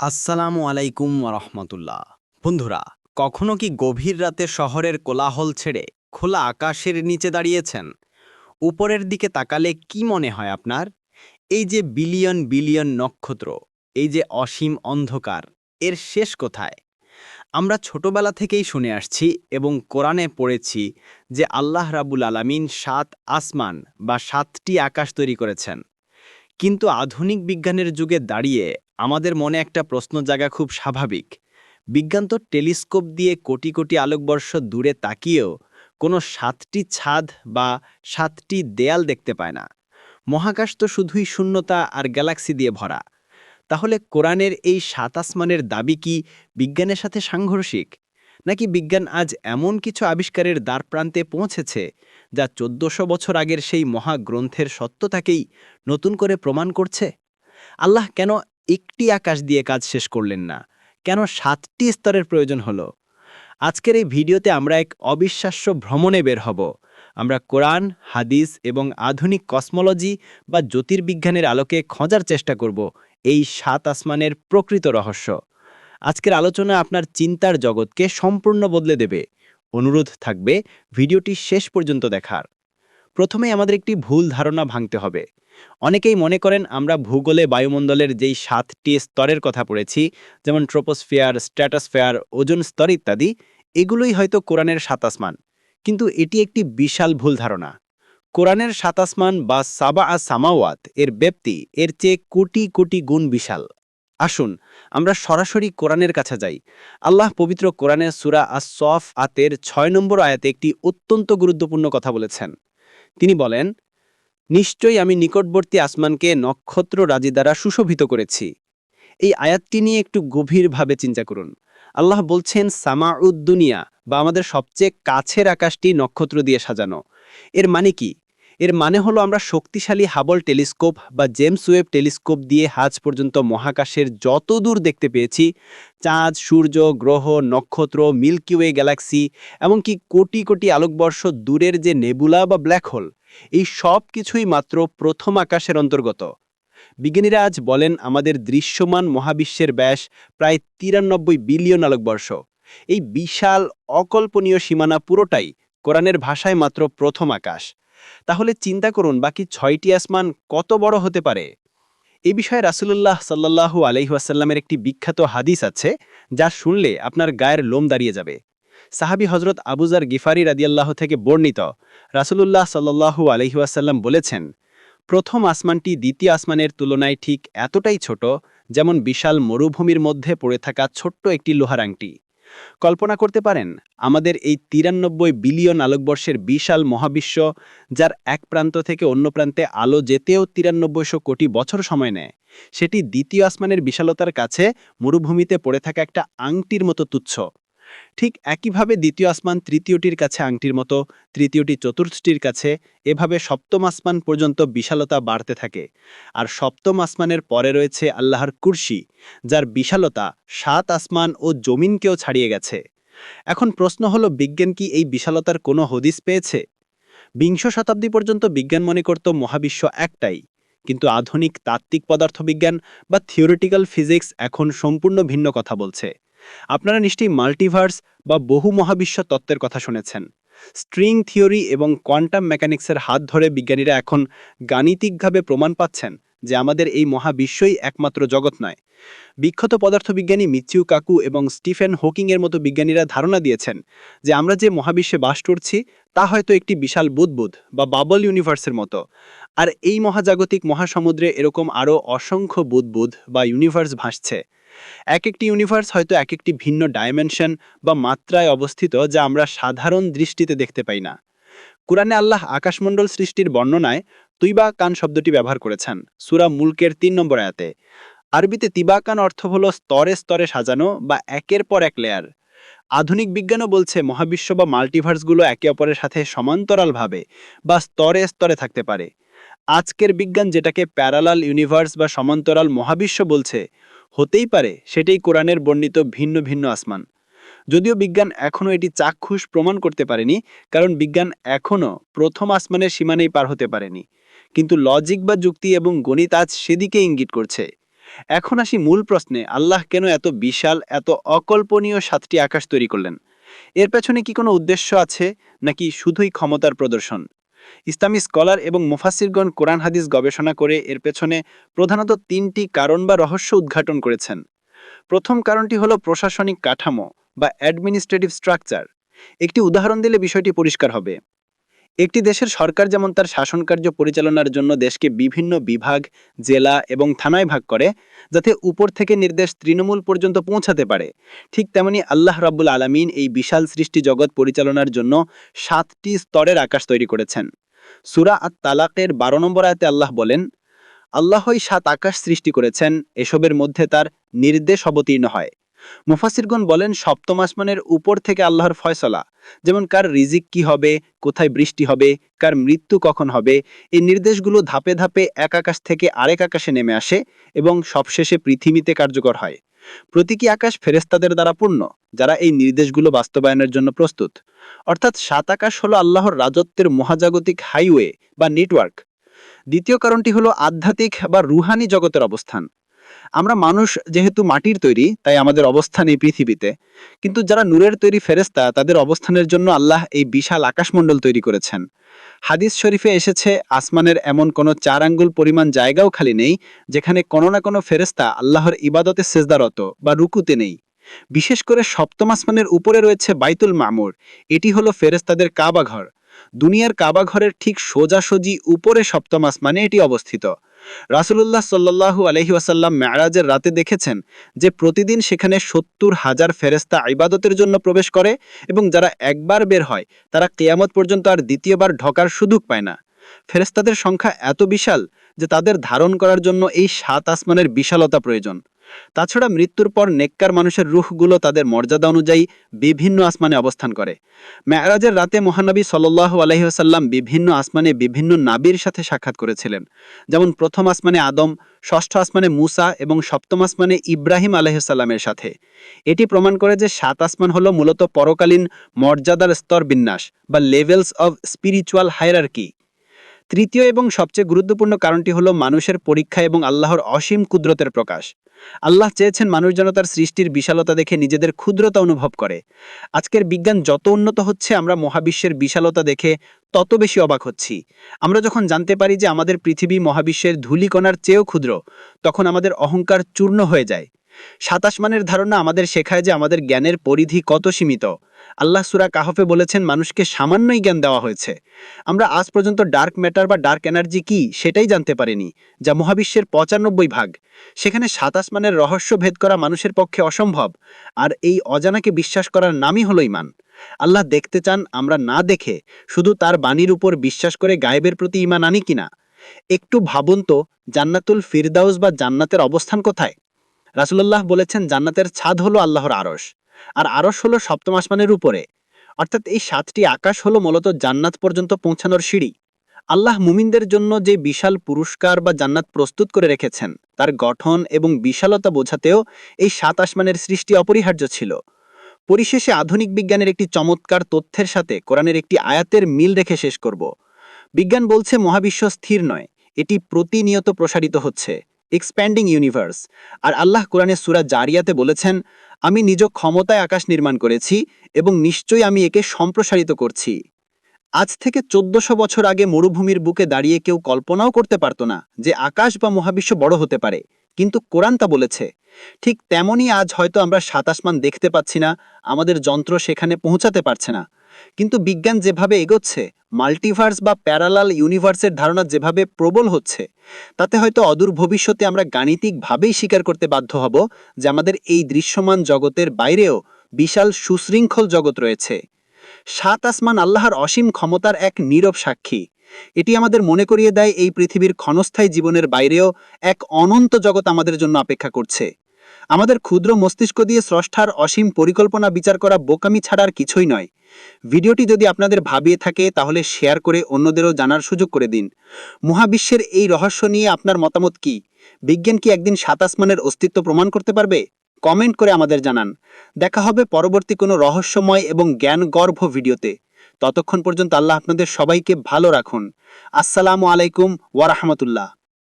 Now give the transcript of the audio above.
আসসালামু আলাইকুম রহমতুল্লাহ। বন্ধুরা, কখনো কি গভীর রাতে শহরের কোলাহল ছেড়ে খোলা আকাশের নিচে দাঁড়িয়েছেন? উপরের দিকে তাকালে কি মনে হয় আপনার? এই যে বিলিয়ন বিলিয়ন নক্ষত্র, এই যে অসীম অন্ধকার, এর শেষ কোথায়? আমরা ছোটবেলা থেকেই শুনে আসছি এবং কোরআনে পড়েছি যে আল্লাহ রাবুল আলামিন সাত আসমান বা সাতটি আকাশ তৈরি করেছেন। কিন্তু আধুনিক বিজ্ঞানের যুগে দাঁড়িয়ে আমাদের মনে একটা প্রশ্ন জাগা খুব স্বাভাবিক। বিজ্ঞান তো টেলিস্কোপ দিয়ে কোটি কোটি আলোকবর্ষ দূরে তাকিয়েও কোনো সাতটি ছাদ বা সাতটি দেয়াল দেখতে পায় না। মহাকাশ তো শুধুই শূন্যতা আর গ্যালাক্সি দিয়ে ভরা। তাহলে কোরআনের এই সাত আসমানের দাবি কি বিজ্ঞানের সাথে সাংঘর্ষিক? নাকি বিজ্ঞান আজ এমন কিছু আবিষ্কারের দ্বারপ্রান্তে পৌঁছেছে যা চোদ্দশো বছর আগের সেই মহাগ্রন্থের সত্যতাকেই নতুন করে প্রমাণ করছে? আল্লাহ কেন একটি আকাশ দিয়ে কাজ শেষ করলেন না। কেন সাতটি স্তরের প্রয়োজন হলো? আজকের এই ভিডিওতে আমরা এক অবিশ্বাস্য ভ্রমণে বের হব। আমরা কোরআন, হাদিস এবং আধুনিক কসমোলজি বা জ্যোতির্বিজ্ঞানের আলোকে খোঁজার চেষ্টা করব এই সাত আসমানের প্রকৃত রহস্য। আজকের আলোচনা আপনার চিন্তার জগৎকে সম্পূর্ণ বদলে দেবে। অনুরোধ থাকবে ভিডিওটি শেষ পর্যন্ত দেখার। প্রথমে আমাদের একটি ভুল ধারণা ভাঙতে হবে। অনেকেই মনে করেন আমরা ভূগোলে বায়ুমণ্ডলের যেই সাতটি স্তরের কথা পড়েছি, যেমন ট্রোপোস্ফিয়ার, স্ট্র্যাটোস্ফিয়ার, ওজন স্তর ইত্যাদি, এগুলোই হয়তো কোরআনের সাতাসমান কিন্তু এটি একটি বিশাল ভুল ধারণা। কোরআনের সাতাসমান বা সাবা আ সামাওয়াত এর ব্যাপ্তি এর চেয়ে কোটি কোটি গুণ বিশাল। আসুন, আমরা সরাসরি কোরআনের কাছে যাই। আল্লাহ পবিত্র কোরআনের সুরা আস সফ আতের ছয় নম্বর আয়াতে একটি অত্যন্ত গুরুত্বপূর্ণ কথা বলেছেন। তিনি বলেন, নিশ্চয়ই আমি নিকটবর্তী আসমানকে নক্ষত্র রাজি দ্বারা সুশোভিত করেছি। এই আয়াতটি নিয়ে একটু গভীরভাবে চিন্তা করুন। আল্লাহ বলছেন সামাউদ্দুনিয়া বা আমাদের সবচেয়ে কাছের আকাশটি নক্ষত্র দিয়ে সাজানো। এর মানে কি? এর মানে হলো আমরা শক্তিশালী হাবল টেলিস্কোপ বা জেমস ওয়েব টেলিস্কোপ দিয়ে হাজ পর্যন্ত মহাকাশের যত দূর দেখতে পেয়েছি, চাঁদ, সূর্য, গ্রহ, নক্ষত্র মিল্কিওয়ে গ্যালাক্সি এমনকি কোটি কোটি আলোকবর্ষ দূরের যে নেবুলা বা ব্ল্যাক হোল এই সব কিছুই মাত্র প্রথম আকাশের অন্তর্গত। বিজ্ঞানীরা আজ বলেন আমাদের দৃশ্যমান মহাবিশ্বের ব্যাস প্রায় তিরানব্বই বিলিয়ন আলোকবর্ষ। এই বিশাল, অকল্পনীয় সীমানা পুরোটাই কোরআনের ভাষায় মাত্র প্রথম আকাশ। তাহলে চিন্তা করুন, বাকি ছয়টি আসমান কত বড় হতে পারে? এ বিষয়ে রাসুলুল্লাহ সাল্লাহু আলহিহাসাল্লামের একটি বিখ্যাত হাদিস আছে, যা শুনলে আপনার গায়ের লোম দাঁড়িয়ে যাবে। সাহাবি হজরত আবুজার গিফারি রাদিয়াল্লাহ থেকে বর্ণিত, রাসুলুল্লাহ সাল্লাহু আলহিহাসাল্লাম বলেছেন, প্রথম আসমানটি দ্বিতীয় আসমানের তুলনায় ঠিক এতটাই ছোট, যেমন বিশাল মরুভূমির মধ্যে পড়ে থাকা ছোট্ট একটি লোহার আংটি। কল্পনা করতে পারেন, আমাদের এই তিরানব্বই বিলিয়ন আলোকবর্ষের বিশাল মহাবিশ্ব, যার এক প্রান্ত থেকে অন্য প্রান্তে আলো যেতেও তিরানব্বইশো কোটি বছর সময় নেয়। সেটি দ্বিতীয় আসমানের বিশালতার কাছে মরুভূমিতে পড়ে থাকা একটা আংটির মতো তুচ্ছ। ঠিক একইভাবে দ্বিতীয় আসমান তৃতীয়টির কাছে আংটির মতো, তৃতীয়টি চতুর্থটির কাছে, এভাবে সপ্তম আসমান পর্যন্ত বিশালতা বাড়তে থাকে। আর সপ্তম আসমানের পরে রয়েছে আল্লাহর কুর্সি, যার বিশালতা সাত আসমান ও জমিনকেও ছাড়িয়ে গেছে। এখন প্রশ্ন হলো, বিজ্ঞান কি এই বিশালতার কোনো হদিস পেয়েছে? বিংশ শতাব্দী পর্যন্ত বিজ্ঞান মনে করত মহাবিশ্ব একটাই, কিন্তু আধুনিক তাত্ত্বিক পদার্থবিজ্ঞান বা থিওরিটিক্যাল ফিজিক্স এখন সম্পূর্ণ ভিন্ন কথা বলছে। আপনারা নিশ্চয়ই মাল্টিভার্স বা বহু মহাবিশ্ব তত্ত্বের কথা শুনেছেন। স্ট্রিং থিওরি এবং কোয়ান্টাম মেকানিক্সের হাত ধরে বিজ্ঞানীরা এখন গাণিতিকভাবে প্রমাণ পাচ্ছেন যে আমাদের এই মহাবিশ্বই একমাত্র জগৎ নয়। বিখ্যাত পদার্থবিজ্ঞানী মিচিউ কাকু এবং স্টিফেন হোকিংয়ের মতো বিজ্ঞানীরা ধারণা দিয়েছেন যে আমরা যে মহাবিশ্বে বাস করছি, তা হয়তো একটি বিশাল বুদবুদ বা বাবল ইউনিভার্সের মতো। আর এই মহাজাগতিক মহাসমুদ্রে এরকম আরও অসংখ্য বুদবুদ বা ইউনিভার্স ভাসছে। এক একটি ইউনিভার্স হয়তো এক একটি ভিন্ন ডাইমেনশন বা মাত্রায় অবস্থিত যা আমরা সাধারণ দৃষ্টিতে দেখতে পাই না। কুরআনে আল্লাহ আকাশমণ্ডল সৃষ্টির বর্ণনায় তুইবা কান শব্দটি ব্যবহার করেছেন, সুরা মুলকের তিন নম্বর আয়াতে। আরবিতে তিবাকান অর্থ হল স্তরে স্তরে সাজানো বা একের পর এক লেয়ার আধুনিক বিজ্ঞানও বলছে মহাবিশ্ব বা মাল্টিভার্সগুলো একে অপরের সাথে সমান্তরালভাবে বা স্তরে স্তরে থাকতে পারে। আজকের বিজ্ঞান যেটাকে প্যারালাল ইউনিভার্স বা সমান্তরাল মহাবিশ্ব বলছে হতেই পারে সেটাই কোরআনের বর্ণিত ভিন্ন ভিন্ন আসমান। যদিও বিজ্ঞান এখনও এটি চাক্ষুষ প্রমাণ করতে পারেনি, কারণ বিজ্ঞান এখনও প্রথম আসমানের সীমানেই পার হতে পারেনি। কিন্তু লজিক বা যুক্তি এবং গণিত আজ সেদিকে ইঙ্গিত করছে। এখন আসি মূল প্রশ্নে, আল্লাহ কেন এত বিশাল, এত অকল্পনীয় সাতটি আকাশ তৈরি করলেন? এর পেছনে কি কোনো উদ্দেশ্য আছে, নাকি শুধুই ক্ষমতার প্রদর্শন? ইসলামী স্কলার এবং মুফাসিরগণ কোরআন, হাদিস গবেষণা করে এর পেছনে প্রধানত তিনটি কারণ বা রহস্য উদ্ঘাটন করেছেন। প্রথম কারণটি হলো প্রশাসনিক কাঠামো বা অ্যাডমিনিস্ট্রেটিভ স্ট্রাকচার। একটি উদাহরণ দিলে বিষয়টি পরিষ্কার হবে। একটি দেশের সরকার যেমন তার শাসনকার্য পরিচালনার জন্য দেশকে বিভিন্ন বিভাগ, জেলা এবং থানায় ভাগ করে, যাতে উপর থেকে নির্দেশ তৃণমূল পর্যন্ত পৌঁছাতে পারে। ঠিক তেমনি আল্লাহ রাব্বুল আলামিন এই বিশাল সৃষ্টি জগৎ পরিচালনার জন্য সাতটি স্তরের আকাশ তৈরি করেছেন। সুরা আত তালাকের বারো নম্বর আয়তে আল্লাহ বলেন আল্লাহই সাত আকাশ সৃষ্টি করেছেন, এসবের মধ্যে তার নির্দেশ অবতীর্ণ হয়। মুফাসিরগণ বলেন, সপ্তম আসমানের উপর থেকে আল্লাহর ফয়সলা, যেমন কার রিজিক কি হবে, কোথায় বৃষ্টি হবে, কার মৃত্যু কখন হবে, এই নির্দেশগুলো ধাপে ধাপে এক আকাশ থেকে আরেক আকাশে নেমে আসে এবং সবশেষে পৃথিবীতে কার্যকর হয়। প্রতীকী আকাশ ফেরেস্তাদের দ্বারা পূর্ণ, যারা এই নির্দেশগুলো বাস্তবায়নের জন্য প্রস্তুত। অর্থাৎ সাত আকাশ হলো আল্লাহর রাজত্বের মহাজাগতিক হাইওয়ে বা নেটওয়ার্ক। দ্বিতীয় কারণটি হলো আধ্যাত্মিক বা রুহানি জগতের অবস্থান। আমরা মানুষ যেহেতু মাটির তৈরি, তাই আমাদের অবস্থান এই পৃথিবীতে। কিন্তু যারা নূরের তৈরি ফেরেস্তা তাদের অবস্থানের জন্য আল্লাহ এই বিশাল আকাশমণ্ডল তৈরি করেছেন। হাদিস শরীফে এসেছে, আসমানের এমন কোনো চার আঙ্গুল পরিমাণ জায়গাও খালি নেই, যেখানে কোনো না কোনো ফেরেস্তা আল্লাহর ইবাদতে সেজদারত বা রুকুতে নেই। বিশেষ করে সপ্তম আসমানের উপরে রয়েছে বাইতুল মামুর। এটি হলো ফেরেস্তাদের কাবাঘর দুনিয়ার কাবাঘরের ঠিক সোজাসুজি উপরে সপ্তম আসমানে এটি অবস্থিত। রাসুলুল্লাহ সাল্লাহু আলহি ওয়াসাল্লাম মেয়ারাজের রাতে দেখেছেন যে প্রতিদিন সেখানে সত্তর হাজার ফেরেস্তা ইবাদতের জন্য প্রবেশ করে এবং যারা একবার বের হয়, তারা কেয়ামত পর্যন্ত আর দ্বিতীয়বার ঢকার সুযোগ পায় না। ফেরেস্তাদের সংখ্যা এত বিশাল যে তাদের ধারণ করার জন্য এই সাত আসমানের বিশালতা প্রয়োজন। তাছাড়া মৃত্যুর পর নেককার মানুষের রুখগুলো তাদের মর্যাদা অনুযায়ী বিভিন্ন আসমানে অবস্থান করে। মেয়ারাজের রাতে মহানবী সাল্লাহ আলহিহাসাল্লাম বিভিন্ন আসমানে বিভিন্ন নাবির সাথে সাক্ষাৎ করেছিলেন। যেমন প্রথম আসমানে আদম, ষষ্ঠ আসমানে মুসা এবং সপ্তম আসমানে ইব্রাহিম আলহিসাল্লামের সাথে। এটি প্রমাণ করে যে সাত আসমান হল মূলত পরকালীন মর্যাদার স্তর বিন্যাস বা লেভেলস অব স্পিরিচুয়াল হায়ারার্কি তৃতীয় এবং সবচেয়ে গুরুত্বপূর্ণ কারণটি হলো মানুষের পরীক্ষা এবং আল্লাহর অসীম কুদরতের প্রকাশ। আল্লাহ চেয়েছেন মানুষ যেন তার সৃষ্টির বিশালতা দেখে নিজেদের ক্ষুদ্রতা অনুভব করে। আজকের বিজ্ঞান যত উন্নত হচ্ছে, আমরা মহাবিশ্বের বিশালতা দেখে তত বেশি অবাক হচ্ছি। আমরা যখন জানতে পারি যে আমাদের পৃথিবী মহাবিশ্বের ধূলিকণার চেয়েও ক্ষুদ্র, তখন আমাদের অহংকার চূর্ণ হয়ে যায়। সাতাশ মানের ধারণা আমাদের শেখায় যে আমাদের জ্ঞানের পরিধি কত সীমিত। আল্লাহ সুরা কাহফে বলেছেন, মানুষকে সামান্যই জ্ঞান দেওয়া হয়েছে। আমরা আজ পর্যন্ত ডার্ক ম্যাটার বা ডার্ক এনার্জি কি সেটাই জানতে পারিনি, যা মহাবিশ্বের পঁচানব্বই ভাগ। সেখানে সাতাশ মানের রহস্য ভেদ করা মানুষের পক্ষে অসম্ভব, আর এই অজানাকে বিশ্বাস করার নামই হলো ইমান আল্লাহ দেখতে চান আমরা না দেখে শুধু তার বাণীর উপর বিশ্বাস করে গায়েবের প্রতি ইমান আনি কিনা। একটু ভাবুন তো, জান্নাতুল ফিরদাউস বা জান্নাতের অবস্থান কোথায়? রাসুল্লাহ বলেছেন, জান্নাতের ছাদ হলো আল্লাহর আরস আর আরস হলো সপ্তম আসমানের উপরে। অর্থাৎ এই সাতটি আকাশ হলো মূলত জান্নাত পর্যন্ত পৌঁছানোর সিঁড়ি। আল্লাহ মুমিনদের জন্য যে বিশাল পুরস্কার বা জান্নাত প্রস্তুত করে রেখেছেন, তার গঠন এবং বিশালতা বোঝাতেও এই সাত আসমানের সৃষ্টি অপরিহার্য ছিল। পরিশেষে আধুনিক বিজ্ঞানের একটি চমৎকার তথ্যের সাথে কোরআনের একটি আয়াতের মিল রেখে শেষ করব। বিজ্ঞান বলছে, মহাবিশ্ব স্থির নয়, এটি প্রতিনিয়ত প্রসারিত হচ্ছে। এক্সপ্যান্ডিং ইউনিভার্স আর আল্লাহ কোরআনে সুরা জারিয়াতে বলেছেন, আমি নিজ ক্ষমতায় আকাশ নির্মাণ করেছি এবং নিশ্চয়ই আমি একে সম্প্রসারিত করছি। আজ থেকে চোদ্দশো বছর আগে মরুভূমির বুকে দাঁড়িয়ে কেউ কল্পনাও করতে পারত না যে আকাশ বা মহাবিশ্ব বড় হতে পারে। কিন্তু কোরআন তা বলেছে। ঠিক তেমনই আজ হয়তো আমরা সাতাশমান দেখতে পাচ্ছি না, আমাদের যন্ত্র সেখানে পৌঁছাতে পারছে না। কিন্তু বিজ্ঞান যেভাবে এগোচ্ছে মাল্টিভার্স বা প্যারালাল ইউনিভার্সের ধারণা যেভাবে প্রবল হচ্ছে, তাতে হয়তো অদূর ভবিষ্যতে আমরা গাণিতিকভাবেই স্বীকার করতে বাধ্য হব যে আমাদের এই দৃশ্যমান জগতের বাইরেও বিশাল সুশৃঙ্খল জগৎ রয়েছে। সাত আসমান আল্লাহর অসীম ক্ষমতার এক নীরব সাক্ষী। এটি আমাদের মনে করিয়ে দেয় এই পৃথিবীর ক্ষণস্থায়ী জীবনের বাইরেও এক অনন্ত জগৎ আমাদের জন্য অপেক্ষা করছে। আমাদের ক্ষুদ্র মস্তিষ্ক দিয়ে স্রষ্টার অসীম পরিকল্পনা বিচার করা বোকামি ছাড়ার কিছুই নয়। ভিডিওটি যদি আপনাদের ভাবিয়ে থাকে, তাহলে শেয়ার করে অন্যদেরও জানার সুযোগ করে দিন। মহাবিশ্বের এই রহস্য নিয়ে আপনার মতামত কি? বিজ্ঞান কি একদিন সাতাসমানের অস্তিত্ব প্রমাণ করতে পারবে? কমেন্ট করে আমাদের জানান। দেখা হবে পরবর্তী কোনো রহস্যময় এবং জ্ঞানগর্ভ ভিডিওতে। ততক্ষণ পর্যন্ত আল্লাহ আপনাদের সবাইকে ভালো রাখুন। আসসালামু আলাইকুম ওয়ারাহমতুল্লাহ